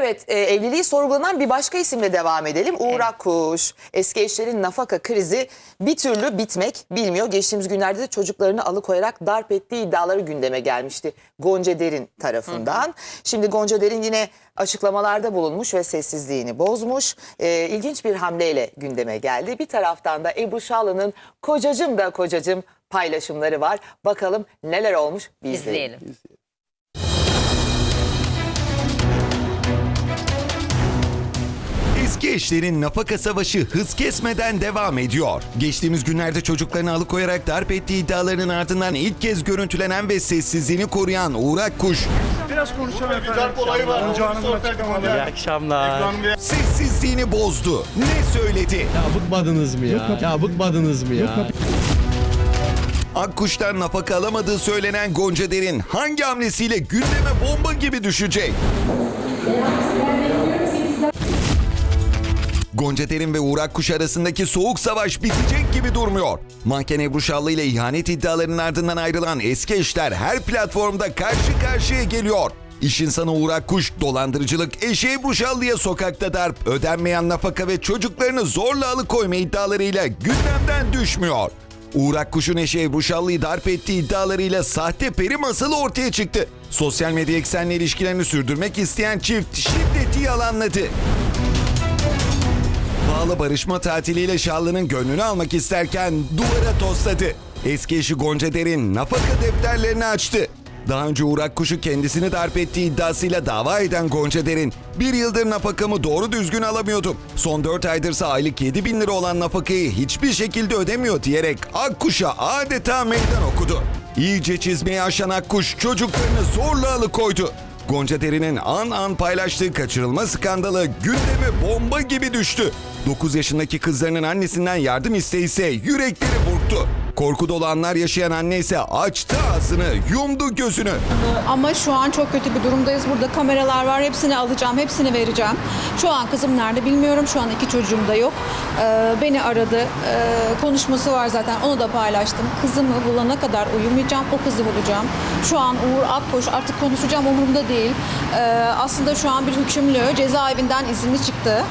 Evet e, evliliği sorgulanan bir başka isimle devam edelim. Uğur Akkuş. Eski eşlerin nafaka krizi bir türlü bitmek bilmiyor. Geçtiğimiz günlerde de çocuklarını alıkoyarak darp ettiği iddiaları gündeme gelmişti. Gonca Derin tarafından. Şimdi Gonca Derin yine açıklamalarda bulunmuş ve sessizliğini bozmuş. E, ilginç bir hamleyle gündeme geldi. Bir taraftan da Ebru Şallı'nın kocacım da kocacım paylaşımları var. Bakalım neler olmuş bir izleyelim. İzleyelim. Eski eşlerin nafaka savaşı hız kesmeden devam ediyor. Geçtiğimiz günlerde çocuklarını alıkoyarak darp ettiği iddialarının ardından ilk kez görüntülenen ve sessizliğini koruyan Uğur Akkuş, Biraz konuşalım efendim. darp olayı var. Gonca Onu Hanım'ın açıklamaları. İyi akşamlar. Sessizliğini bozdu. Ne söyledi? Ya bıkmadınız mı ya? Ya bıkmadınız mı ya? Akkuş'tan nafaka alamadığı söylenen Gonca Derin hangi hamlesiyle gündeme bomba gibi düşecek? Gonca Derin ve Uğur Akkuş arasındaki soğuk savaş bitecek gibi durmuyor. Manken Ebru Şallı ile ihanet iddialarının ardından ayrılan eski eşler her platformda karşı karşıya geliyor. İş insanı Uğur Akkuş, dolandırıcılık, eşi Ebru Şallı'ya sokakta darp, ödenmeyen nafaka ve çocuklarını zorla alıkoyma iddialarıyla gündemden düşmüyor. Uğur Akkuş'un eşi Ebru Şallı'yı darp ettiği iddialarıyla sahte peri masalı ortaya çıktı. Sosyal medya eksenli ilişkilerini sürdürmek isteyen çift şiddeti yalanladı. Bağlı barışma tatiliyle Şallı'nın gönlünü almak isterken duvara tosladı. Eski eşi Gonca Derin nafaka defterlerini açtı. Daha önce Uğur Akkuş'u kendisini darp ettiği iddiasıyla dava eden Gonca Derin, bir yıldır nafakamı doğru düzgün alamıyordum. Son 4 aydırsa aylık 7 bin lira olan nafakayı hiçbir şekilde ödemiyor diyerek Akkuş'a adeta meydan okudu. İyice çizmeyi aşan Akkuş çocuklarını zorla alıkoydu. Gonca Derin'in an an paylaştığı kaçırılma skandalı gündeme bomba gibi düştü. 9 yaşındaki kızlarının annesinden yardım isteği ise yürekleri burktu. Korku dolu anlar yaşayan anne ise açtı ağzını, yumdu gözünü. Ama şu an çok kötü bir durumdayız. Burada kameralar var. Hepsini alacağım, hepsini vereceğim. Şu an kızım nerede bilmiyorum. Şu an iki çocuğum da yok. Ee, beni aradı. Ee, konuşması var zaten. Onu da paylaştım. Kızımı bulana kadar uyumayacağım. O kızı bulacağım. Şu an Uğur Akkoş artık konuşacağım umurumda değil. Ee, aslında şu an bir hükümlü cezaevinden izinli çıktı.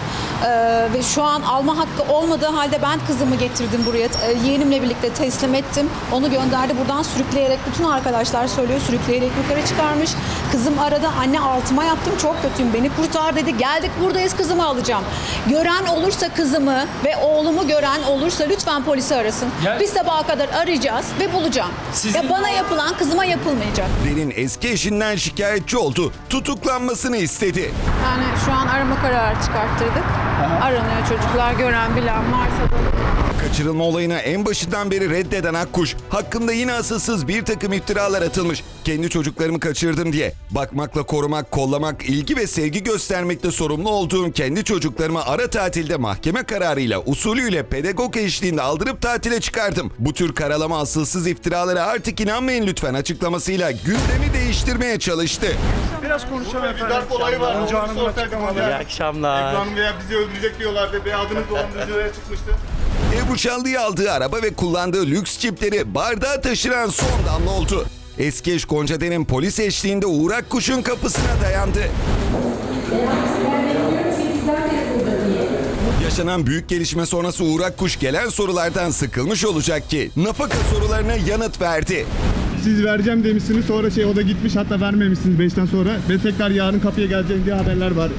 Ve şu an alma hakkı olmadığı halde ben kızımı getirdim buraya. Yeğenimle birlikte teslim ettim. Onu gönderdi buradan sürükleyerek bütün arkadaşlar söylüyor sürükleyerek yukarı çıkarmış. Kızım arada anne altıma yaptım çok kötüyüm beni kurtar dedi. Geldik buradayız kızımı alacağım. Gören olursa kızımı ve oğlumu gören olursa lütfen polisi arasın. Ya- Biz sabaha kadar arayacağız ve bulacağım. Sizin- Ve bana yapılan kızıma yapılmayacak. Derin eski eşinden şikayetçi oldu. Tutuklanmasını istedi. Yani şu an arama kararı çıkarttırdık. Aranıyor çocuklar gören bilen varsa da Kaçırılma olayını en başından beri reddeden Akkuş, hakkında yine asılsız bir takım iftiralar atılmış. Kendi çocuklarımı kaçırdım diye. Bakmakla korumak, kollamak, ilgi ve sevgi göstermekte sorumlu olduğum kendi çocuklarımı ara tatilde mahkeme kararıyla usulüyle pedagog eşliğinde aldırıp tatile çıkardım. Bu tür karalama asılsız iftiralara artık inanmayın lütfen açıklamasıyla gündemi değiştirmeye çalıştı. Biraz konuşalım Bir efendim. darp olayı var. Gonca Onu Hanım'ın açıklamaları. İyi akşamlar. Ekran veya bizi öldürecek diyorlardı. Ve adınız dolandırıcılara çıkmıştı. Ebru Şallı'yı aldığı araba ve kullandığı lüks çipleri bardağa taşıran son damla oldu. Eski eş Gonca polis eşliğinde Uğur Akkuş'un kapısına dayandı. Yaşanan büyük gelişme sonrası Uğur Akkuş gelen sorulardan sıkılmış olacak ki nafaka sorularına yanıt verdi. Siz vereceğim demişsiniz sonra şey o da gitmiş hatta vermemişsiniz 5'ten sonra ve tekrar yarın kapıya geleceğim diye haberler var.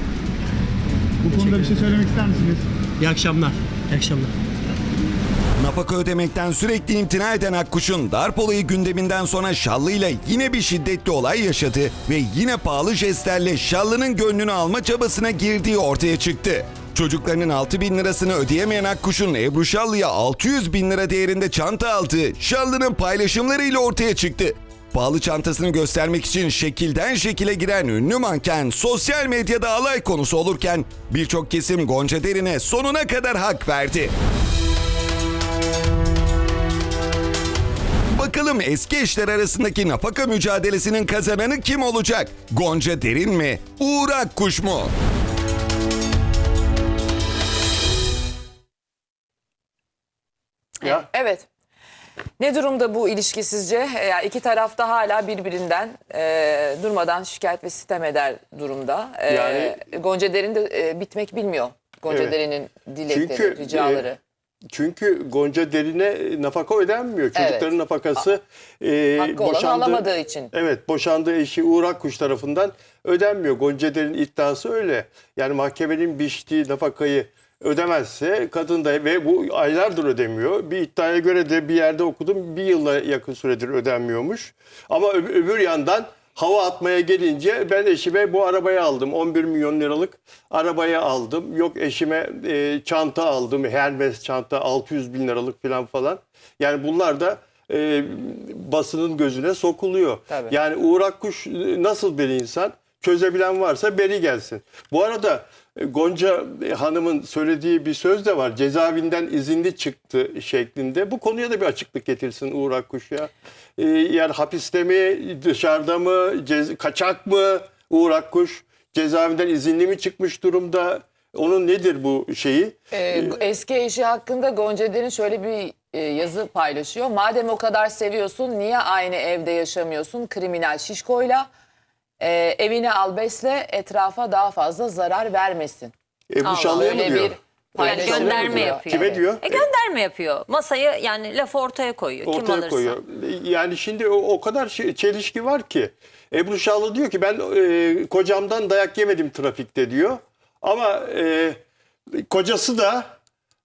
Bu konuda bir şey söylemek ister misiniz? İyi akşamlar. İyi akşamlar. Nafaka ödemekten sürekli imtina eden Akkuş'un darp olayı gündeminden sonra Şallı ile yine bir şiddetli olay yaşadı ve yine pahalı jestlerle Şallı'nın gönlünü alma çabasına girdiği ortaya çıktı. Çocuklarının 6 bin lirasını ödeyemeyen Akkuş'un Ebru Şallı'ya 600 bin lira değerinde çanta aldığı Şallı'nın paylaşımlarıyla ortaya çıktı. Pahalı çantasını göstermek için şekilden şekile giren ünlü manken sosyal medyada alay konusu olurken birçok kesim Gonca Derin'e sonuna kadar hak verdi. Bakalım eski eşler arasındaki nafaka mücadelesinin kazananı kim olacak? Gonca Derin mi? Uğur Akkuş mu? Evet. Ne durumda bu ilişki sizce? E, Yani iki taraf da hala birbirinden e, durmadan şikayet ve sitem eder durumda. E, Yani- Gonca Derin de e, bitmek bilmiyor. Gonca Evet. Derin'in dilekleri, Çünkü, ricaları. Çünkü Gonca Derin'e nafaka ödenmiyor. Çocukların Evet. nafakası e, Hakkı alamadığı için. Evet boşandığı eşi Uğur Akkuş tarafından ödenmiyor. Gonca Derin iddiası öyle. Yani mahkemenin biçtiği nafakayı ödemezse kadın da ve bu aylardır ödemiyor. Bir iddiaya göre de bir yerde okudum bir yıla yakın süredir ödenmiyormuş. Ama öb- öbür yandan hava atmaya gelince ben eşime bu arabayı aldım. 11 milyon liralık arabayı aldım. Yok eşime e, çanta aldım. Hermes çanta 600 bin liralık falan falan. Yani bunlar da e, basının gözüne sokuluyor. Tabii. Yani Uğur Akkuş e, nasıl bir insan? Çözebilen varsa beri gelsin. Bu arada Gonca e, Hanım'ın söylediği bir söz de var. Cezaevinden izinli çıktı şeklinde. Bu konuya da bir açıklık getirsin Uğur Akkuş ya. E, yani hapiste mi, dışarıda mı, kaçak mı Uğur Akkuş? Cezaevinden izinli mi çıkmış durumda? Onun nedir bu şeyi? Ee, eski eşi hakkında Gonca Derin şöyle bir e, yazı paylaşıyor. Madem o kadar seviyorsun niye aynı evde yaşamıyorsun kriminal şişkoyla? Ee, evini al besle etrafa daha fazla zarar vermesin. Ebru Şallı'ya mı Öyle diyor? bir mı gönderme diyor? yapıyor. Kime diyor? E gönderme yapıyor. Masayı yani lafı ortaya koyuyor. Kim ortaya alırsa. koyuyor. Yani şimdi o, o kadar şey- çelişki var ki. Ebru Şallı diyor ki ben e, kocamdan dayak yemedim trafikte diyor. Ama e, kocası da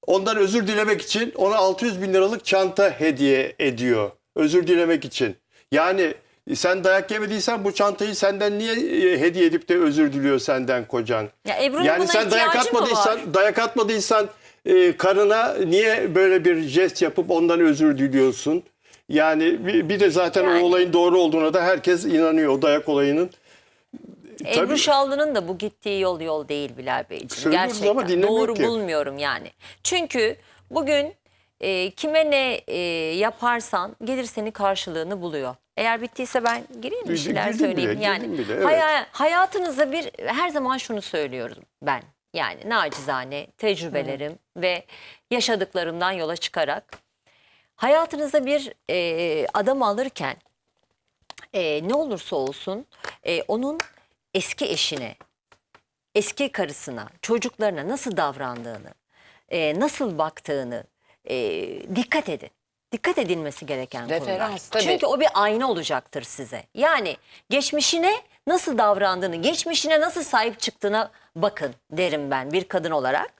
ondan özür dilemek için ona 600 bin liralık çanta hediye ediyor. Özür dilemek için. Yani sen dayak yemediysen bu çantayı senden niye e, hediye edip de özür diliyor senden kocan? Ya Ebru'nun yani buna sen dayak atmadıysan, dayak atmadıysan e, karına niye böyle bir jest yapıp ondan özür diliyorsun? Yani bir, bir de zaten Yani. o olayın doğru olduğuna da herkes inanıyor o dayak olayının. Ebru Tabii. Şallı'nın da bu gittiği yol yol değil Bilal Beyciğim. Söylüyoruz Gerçekten ama doğru ki. bulmuyorum yani. Çünkü bugün e, kime ne e, yaparsan gelir senin karşılığını buluyor. Eğer bittiyse ben gireyim bir Girdim şeyler bile, söyleyeyim. girdim yani bile, evet. haya- hayatınızda bir her zaman şunu söylüyorum ben. Yani nacizane tecrübelerim ve yaşadıklarımdan yola çıkarak hayatınızda bir e, adam alırken e, ne olursa olsun e, onun eski eşine, eski karısına, çocuklarına nasıl davrandığını, e, nasıl baktığını e, dikkat edin. Dikkat edilmesi gereken Referans, konular. tabii. Çünkü o bir ayna olacaktır size. Yani geçmişine nasıl davrandığını, geçmişine nasıl sahip çıktığına bakın derim ben bir kadın olarak.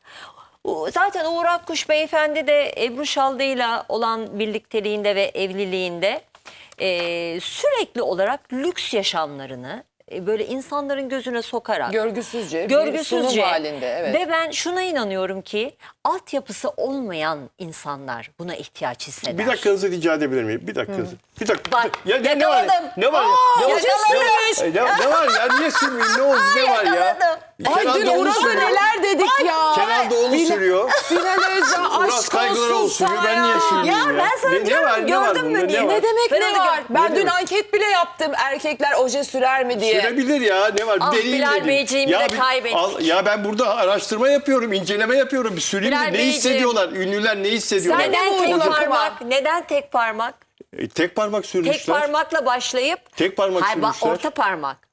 Zaten Uğur Akkuş beyefendi de Ebru Şaldı'yla olan birlikteliğinde ve evliliğinde e, sürekli olarak lüks yaşamlarını böyle insanların gözüne sokarak Görgüsüzce, bir görgüsüzce sunum halinde. Evet. ve ben şuna inanıyorum ki altyapısı olmayan insanlar buna ihtiyaç hisseder. Bir dakikanızı rica edebilir miyim? Bir dakikanızı. Bir dakika. Bak, ya, ne, ne var? yakaladım. Ne var? ya? Ne var? yakalamış. Ne, var? ne, ne var ya? Niye sürmeyeyim? Ne oldu? Ne var ya? Ay dün Uraz'a neler dedik ya. Kenan Doğulu sürüyor. Bilal Özcan Uras aşk Kaygılaroğlu olsun Ben niye sürmeyeyim Ya ben sana Ne- ne diyorum, var, ne var gördün mü diye. Ne var? Ne demek Ben ne var? Ben Ne dün anket bile yaptım. Erkekler oje sürer mi diye. Sürebilir ya ne var? Ah, Bilal dedim. Beyciğimi de bir- kaybettik. al- ya ben burada araştırma yapıyorum, inceleme yapıyorum. Bir süreyim Bilal de ne Beyciğim. hissediyorlar? Ünlüler ne hissediyorlar? Neden mi tek parmak? Neden tek parmak? E, tek parmak sürmüşler. Tek parmakla başlayıp Tek parmak Hayır, sürmüşler. orta parmak.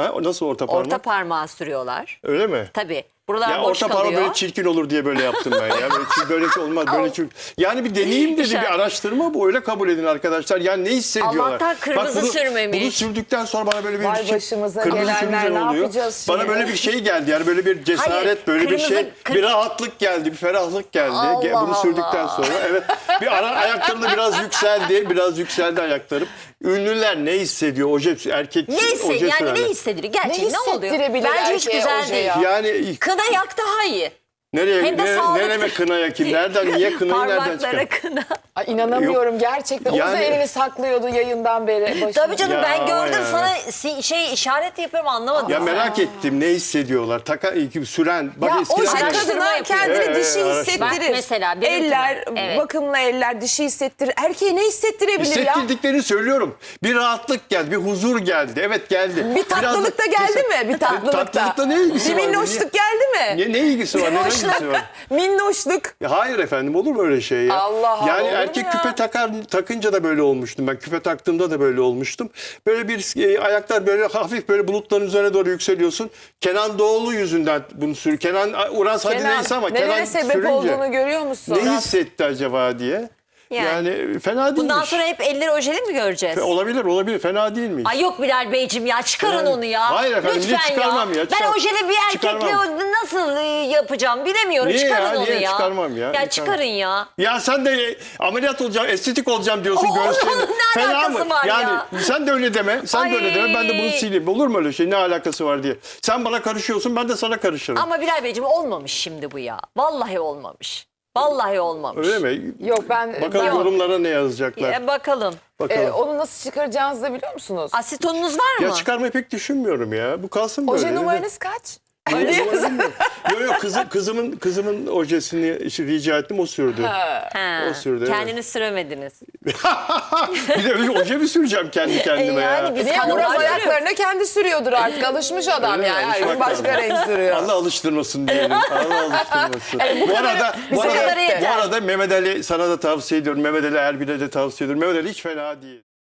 Ha, o nasıl orta parmak? Orta parmağı sürüyorlar. Öyle mi? Tabii. Buralar Ya boş orta parmak kalıyor. böyle çirkin olur diye böyle yaptım ben ya. Böyle, çir- böyle şey olmaz böyle çirkin. Yani bir deneyim dedi bir araştırma bu öyle kabul edin arkadaşlar. Yani ne hissediyorlar? Allah'tan kırmızı bunu, sürmemiş. Bunu sürdükten sonra bana böyle bir Vay şey- başımıza kırmızı gelenler, ne oluyor. yapacağız Bana şimdi? böyle bir şey geldi yani böyle bir cesaret Hayır, böyle bir kırmızı- şey kır- bir rahatlık geldi bir ferahlık geldi. Allah bunu sürdükten Allah. sonra evet bir ara ayaklarım da biraz yükseldi biraz yükseldi ayaklarım. Ünlüler ne hissediyor oje erkek Neyse oje yani sürerler. ne hissediliyor? Gerçekten Ne ne, oluyor? Bence hiç güzel değil. ya? Yani Kına yak daha iyi. nereye Hem de ne, sağlıklı. nereme kına yakayım nereden niye kınayı nereden çıkar? Parmaklara kına. Ay, inanamıyorum gerçekten. Yani- O da elini saklıyordu yayından beri. Başına. Tabii canım Ya ben gördüm ya. sana si- şey işaret yapıyorum anlamadım. Ya merak ettim ne hissediyorlar? Taka süren bak Ya o araştırma kadına kendini Evet, dişi evet, hissettirir. Bak mesela eller, evet. bakımlı eller dişi hissettirir. Erkeğe ne hissettirebilir ya? Hissettirdiklerini söylüyorum. Bir rahatlık geldi, bir huzur geldi. Evet geldi. Bir tatlılık da geldi mi? Bir tatlılık da. Tatlılıkta ne ilgisi Bir var? minnoşluk geldi mi? Ne, ne ilgisi var? Ne ilgisi Minnoşluk. var? Minnoşluk. Ya hayır efendim olur mu öyle şey ya? Allah Allah, Yani mu erkek ya? küpe takar takınca da böyle olmuştum. Ben küpe taktığımda da böyle olmuştum. Böyle bir e, ayaklar böyle hafif böyle bulutların üzerine doğru yükseliyorsun. Kenan Doğulu yüzünden bunu sür. Kenan Uras hadi neyse ama Kenan sebep sürünce olduğunu görüyor musun? ne hissetti acaba diye. Yani. Yani, fena değilmiş. Bundan sonra hep elleri ojeli mi göreceğiz? Olabilir olabilir fena değilmiş. Ay yok Bilal Beyciğim ya çıkarın Yani- onu ya. Hayır efendim, Lütfen çıkarmam ya? Ben Çıkar- ojeli bir erkekle Çıkarmam. nasıl e, yapacağım bilemiyorum. Niye çıkarın ya? onu Niye ya. çıkarmam ya? Ya çıkarın ya. Ya sen de ameliyat olacağım, estetik olacağım diyorsun göğüslerin. onun ne alakası var yani ya? sen de öyle deme. Sen de öyle deme. Ben de bunu Ay. sileyim. Olur mu öyle şey? Ne alakası var diye. Sen bana karışıyorsun, ben de sana karışırım. Ama Bilal Beyciğim olmamış şimdi bu ya. Vallahi olmamış. Vallahi olmamış. Öyle mi? Yok ben, Bakalım ben yorumlara ne yazacaklar. E, bakalım. Bakalım. e, onu nasıl çıkaracağınızı da biliyor musunuz? Asitonunuz var mı? ya çıkarmayı pek düşünmüyorum ya. Bu kalsın böyle. Oje numaranız kaç? Yok yok kızım, kızımın kızımın ojesini işte rica ettim o sürdü. Ha, O sürdü, evet. Kendiniz süremediniz. bir de öyle oje mi süreceğim kendi kendime E, ya? yani biz Niye sürüyoruz. ayaklarına kendi sürüyordur artık. Alışmış adam Öyle yani. Her gün başka renk sürüyor. Allah alıştırmasın diyelim. Allah alıştırmasın. bu, arada, bu, arada, bu arada Mehmet Ali sana da tavsiye ediyorum. Mehmet Ali Erbil'e de tavsiye ediyorum. Mehmet Ali hiç fena değil.